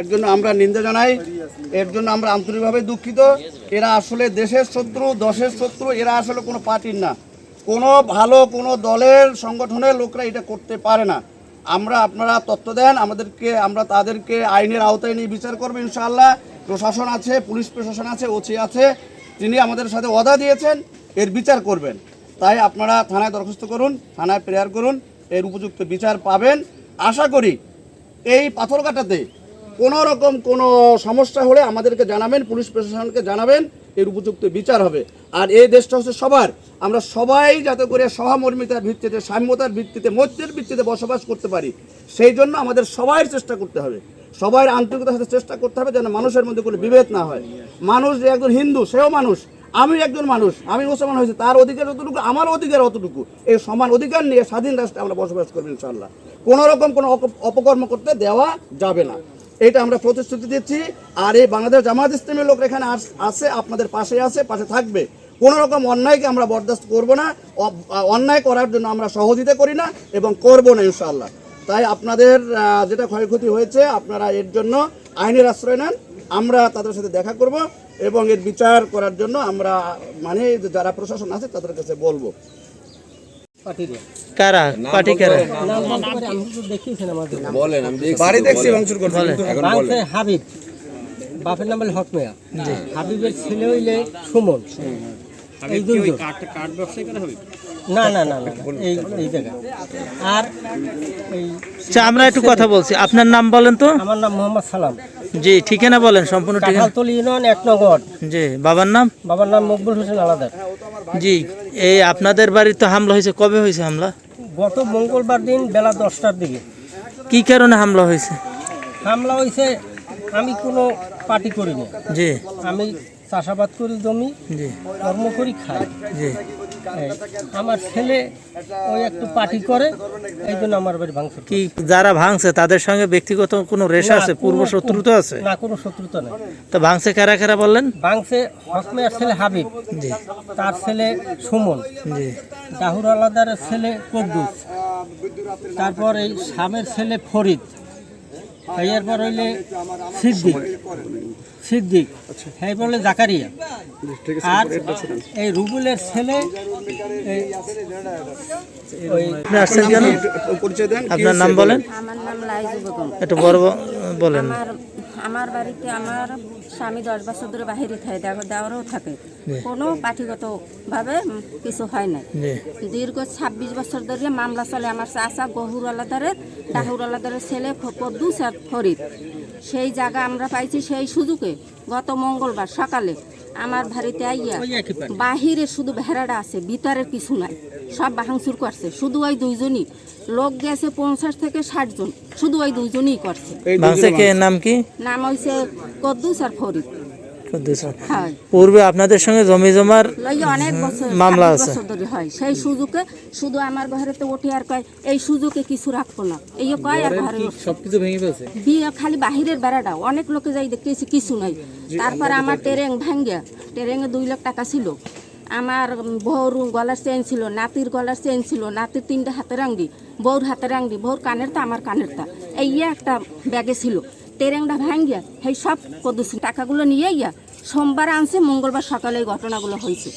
এর জন্য আমরা নিন্দা জানাই। এর জন্য আমরা আন্তরিকভাবে দুঃখিত। এরা আসলে দেশের শত্রু, দশের শত্রু, এরা আসলে কোনো পার্টির না। কোনো ভালো কোনো দলের সংগঠনের লোকরা এটা করতে পারে না। আমরা আপনারা তথ্য দেন, আমাদেরকে, আমরা তাদেরকে আইনের আওতায় নিয়ে বিচার করব ইনশাআল্লাহ। প্রশাসন আছে, পুলিশ প্রশাসন আছে, ওসি আছে, তিনি আমাদের সাথে ওয়াদা দিয়েছেন, এর বিচার করবেন। তাই আপনারা থানায় দরখাস্ত করুন, থানায় প্রেয়ার করুন, এর উপযুক্ত বিচার পাবেন। আশা করি এই পাথরঘাটাতে কোনো রকম কোনো সমস্যা হলে আমাদেরকে জানাবেন, পুলিশ প্রশাসনকে জানাবেন, এর উপযুক্ত বিচার হবে। আর এই দেশটা হচ্ছে সবার। আমরা সবাই যাতে করে সহমর্মিতার ভিত্তিতে, সাম্যতার ভিত্তিতে, মৈত্রের ভিত্তিতে বসবাস করতে পারি, সেই জন্য আমাদের সবাই চেষ্টা করতে হবে। সবাই আন্তরিকতার সাথে চেষ্টা করতে হবে যেন মানুষের মধ্যে কোনো বিভেদ না হয়। মানুষ যে একজন হিন্দু, সেও মানুষ। আমি একজন মানুষ, আমি মুসলমান হয়েছি, তার অধিকার যতটুকু, আমার অধিকার অতটুকু। এই সমান অধিকার নিয়ে স্বাধীন রাষ্ট্রে আমরা বসবাস করব ইনশাল্লাহ কোনো রকম কোনো অপ- অপকর্ম করতে দেওয়া যাবে না। এটা আমরা প্রতিশ্রুতি দিচ্ছি। আর এই বাংলাদেশ জামাত ইসলামের লোক এখানে আছে, আপনাদের পাশে আছে, পাশে থাকবে। কোনো রকম অন্যায়কে আমরা বরদাস্ত করব না। অন্যায় করার জন্য আমরা সহযোগিতা করি না এবং করব না, ইনশাআল্লাহ। তাই আপনাদের যেটা ক্ষয়ক্ষতি হয়েছে, আপনারা এর জন্য আইনের আশ্রয় নেন। আমরা তাদের সাথে দেখা করব এবং এর বিচার করার জন্য আমরা মানে যারা প্রশাসন আছে, তাদের কাছে বলব। কারা? পার্টি কারা? বাড়ি দেখছি ভাঙচুর করতে। বাংলাদেশে হাবিব। বাপের নাম হলো হক মিয়া। হাবিবের ছেলে হইলে সুমন। এই না না না না না, এই আর এই আচ্ছা আমরা একটু কথা বলছি। আপনার নাম বলেন তো। আমার নাম মোহাম্মদ সালাম। জি ঠিকানা বলেন সম্পূর্ণ ঠিকানা। কাঁঠালতলি ইউনিয়ন এক নগর। জি বাবার নাম? বাবার নাম মকবুল হোসেন আলাদার। জি এই আপনাদের বাড়িতে তো হামলা হয়েছে। কবে হয়েছে হামলা? গত মঙ্গলবার দিন বেলা দশটার দিকে। কি কারণে হামলা হয়েছে? হামলা হয়েছে আমি কোনো পার্টি করি না জি। আমি চাষাবাদ করি জমি জি। কর্ম করি খাই। জি। আমার ছেলে ওই একটু পার্টি করে এই জন্য আমার বাড়ি ভাঙছে কি যারা ভাঙছে তাদের সঙ্গে ব্যক্তিগত কোনো রেশা আছে? পূর্ব শত্রুতা আছে? না কোনো শত্রুতা নেই। তো ভাঙছে কারা কারা বললেন? বাংসে হকমেয়ার ছেলে হাবিব জি। তার ছেলে সুমন জি। দাহুর আলাদারের ছেলে কদ্দুস তারপর এই শামের ছেলে ফরিদ এরপর হইলে সিদ্দিক। সিদ্দিক এই বলে জাকারিয়া। আর এই রুবুলের ছেলে আপনি আসছেন কেন? পরিচয় দেন আপনার নাম বলেন। আমার নাম লাইজু বেগম একটু বড় বলেন। আমার আমার বাড়িতে আমার স্বামী দশ বছর ধরে বাহিরে থাকে দেখো দেওয়ারও থাকে। কোনো পার্টিগতভাবে কিছু হয় না দীর্ঘ ছাব্বিশ বছর ধরে মামলা চলে আমার চাষা গহুর আলাদারের ডাহুর আলাদারের ছেলে কদ্দুস আর ফরিদ। সেই জায়গা আমরা পাইছি সেই সুযোগে। গত মঙ্গলবার সকালে আমার বাড়িতে আইয়া। বাহিরে শুধু ভেড়াটা আছে ভিতরে কিছু নাই। সব ভাঙচুর করছে। শুধু ওই দুইজনই। লোক গেছে পঞ্চাশ থেকে ষাট জন। শুধু ওই দুইজনই করছে। নাম কি? নাম হয়েছে কদ্দুস আর ফরিদ। পূর্বে আপনাদের সঙ্গে জমি জমার অনেক বছর মামলা আছে। বছর ধরে হয়। সেই সুযোগে শুধু আমার ঘরেতে উঠে আর কয় এই সুযোগে কিছু রাখব না। এই কয় আর ঘরে সবকিছু ভেঙে ফেলছে? বিয়ে খালি বাহিরের বেড়াটা। অনেক লোকে যাই দেখতেছি কিছু নাই। তারপর আমার ট্রেং ভাঙ্গিয়া ট্রেঙে দুই লাখ টাকা ছিল। আমার বউর গলার চেন ছিল নাতির গলার চেন ছিল নাতির তিনটে হাতের আংটি বউর হাতের আংটি বউর কানের তা আমার কানের তা। এই একটা ব্যাগে ছিল। ট্রেংটা ভাঙ্গিয়া সেই সব কদুছি টাকাগুলো নিয়ে ইয়া সোমবার আনছে মঙ্গলবার সকালে এই ঘটনাগুলো হয়েছে।